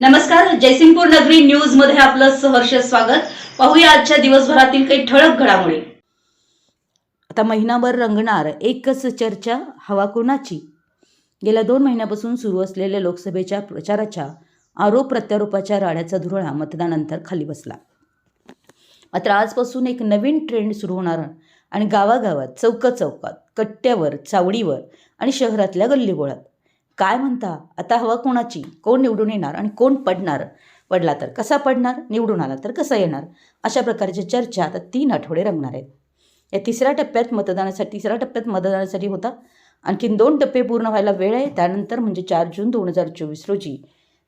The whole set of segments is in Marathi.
नमस्कार जयसिंगपूर नगरी न्यूजमध्ये आपलं सहर्ष स्वागत. पाहूया आजच्या दिवसभरातील काही ठळक घडामोडी. आता महिनाभर रंगणार एकच चर्चा हवा कोणाची? गेल्या दोन महिन्यापासून सुरू असलेल्या लोकसभेच्या प्रचाराच्या आरोप प्रत्यारोपाच्या राड्याचा धुरळा मतदानानंतर खाली बसला. मात्र आजपासून एक नवीन ट्रेंड सुरू होणार आणि गावागावात चौका चौकात कट्ट्यावर चावडीवर आणि शहरातल्या गल्लीबोळात. काय म्हणता? आता हवा कोणाची? कोण निवडून येणार आणि कोण पडणार? पडला तर कसा पडणार? निवडून आला तर कसा येणार? अशा प्रकारच्या चर्चा आता तीन आठवडे रंगणार आहेत. या तिसऱ्या टप्प्यात मतदानासाठी तिसऱ्या टप्प्यात मतदानासाठी होता. आणखीन दोन टप्पे पूर्ण व्हायला वेळ आहे. त्यानंतर म्हणजे चार जून दोन हजार चोवीस रोजी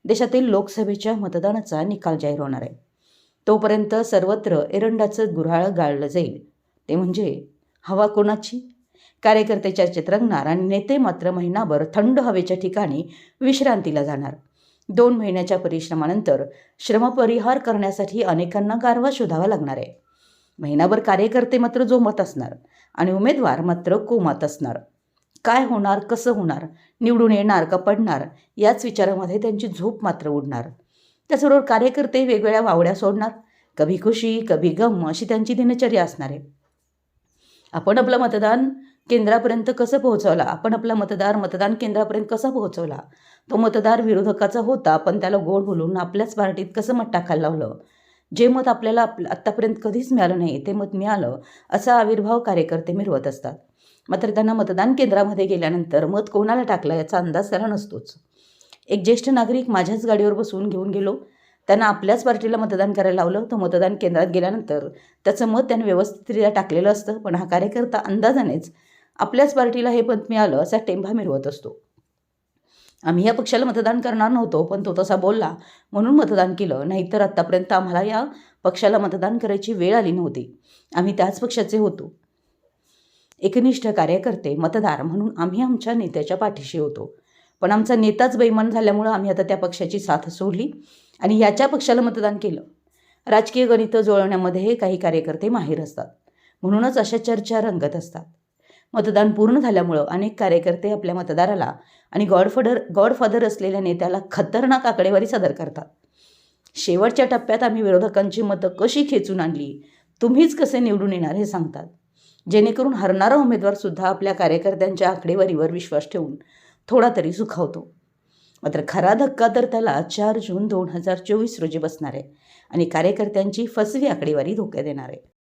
देशातील लोकसभेच्या मतदानाचा निकाल जाहीर होणार आहे. तोपर्यंत सर्वत्र एरंडाचं गुऱ्हाळ गाळलं जाईल. ते म्हणजे हवा कोणाची? कार्यकर्ते चर्चेत रंगणार आणि नेते मात्र महिनाभर थंड हवेच्या ठिकाणी विश्रांतीला जाणार. दोन महिन्याच्या परिश्रमानंतर श्रमपरिहार करण्यासाठी अनेकांना गारवा शोधावा लागणार आहे. महिनाभर कार्यकर्ते मात्र जोमत असणार आणि उमेदवार मात्र कोमात असणार. काय होणार कसं होणार निवडून येणार का पडणार याच विचारामध्ये त्यांची झोप मात्र उडणार. त्याचबरोबर कार्यकर्ते वेगवेगळ्या वावड्या सोडणार. कभी खुशी कभी गम अशी त्यांची दिनचर्या असणार आहे. आपण आपलं मतदान केंद्रापर्यंत कसं पोहोचवला? आपण आपला मतदार मतदान केंद्रापर्यंत कसा पोहोचवला? तो मतदार विरोधकाचा होता पण त्याला गोड बोलून आपल्याच पार्टीत कसं मत टाकायला लावलं? जे मत आपल्याला आप आत्तापर्यंत कधीच मिळालं नाही ते मत मिळालं असा आविर्भाव कार्यकर्ते मिरवत असतात. मात्र त्यांना मतदान केंद्रामध्ये गेल्यानंतर मत कोणाला टाकलं याचा अंदाज त्याला नसतोच. एक ज्येष्ठ नागरिक माझ्याच गाडीवर बसवून घेऊन गेलो. त्यांना आपल्याच पार्टीला मतदान करायला लावलं. तो मतदान केंद्रात गेल्यानंतर त्याचं मत त्यानं व्यवस्थितरित्या टाकलेलं असतं पण हा कार्यकर्ता अंदाजानेच आपल्याच पार्टीला हे पद मिळालं असा टेंभा मिरवत असतो. आम्ही या पक्षाला मतदान करणार नव्हतो पण तो तसा बोलला. म्हणून मतदान केलं. नाहीतर आत्तापर्यंत आम्हाला या पक्षाला मतदान करायची वेळ आली नव्हती. आम्ही त्याच पक्षाचे होतो. एकनिष्ठ कार्यकर्ते मतदार म्हणून आम्ही आमच्या नेत्याच्या पाठीशी होतो. पण आमचा नेताच बेमान झाल्यामुळं आम्ही आता त्या पक्षाची साथ सोडली आणि याच्या पक्षाला मतदान केलं. राजकीय गणितं जुळवण्यामध्ये काही कार्यकर्ते माहीर असतात. म्हणूनच अशा चर्चा रंगत असतात. मतदान पूर्ण झाल्यामुळं अनेक कार्यकर्ते आपल्या मतदाराला आणि गॉडफादर गॉडफादर असलेल्या नेत्याला खतरनाक आकडेवारी सादर करतात. शेवटच्या टप्प्यात आम्ही विरोधकांची मतं कशी खेचून आणली तुम्हीच कसे निवडून येणार हे सांगतात. जेणेकरून हरणारा उमेदवारसुद्धा आपल्या कार्यकर्त्यांच्या आकडेवारीवर विश्वास ठेवून थोडा तरी सुखावतो. मात्र खरा धक्का तर त्याला चार जून दोन हजार चोवीस रोजी बसणार आहे आणि कार्यकर्त्यांची फसवी आकडेवारी धोक्यात येणार. आहे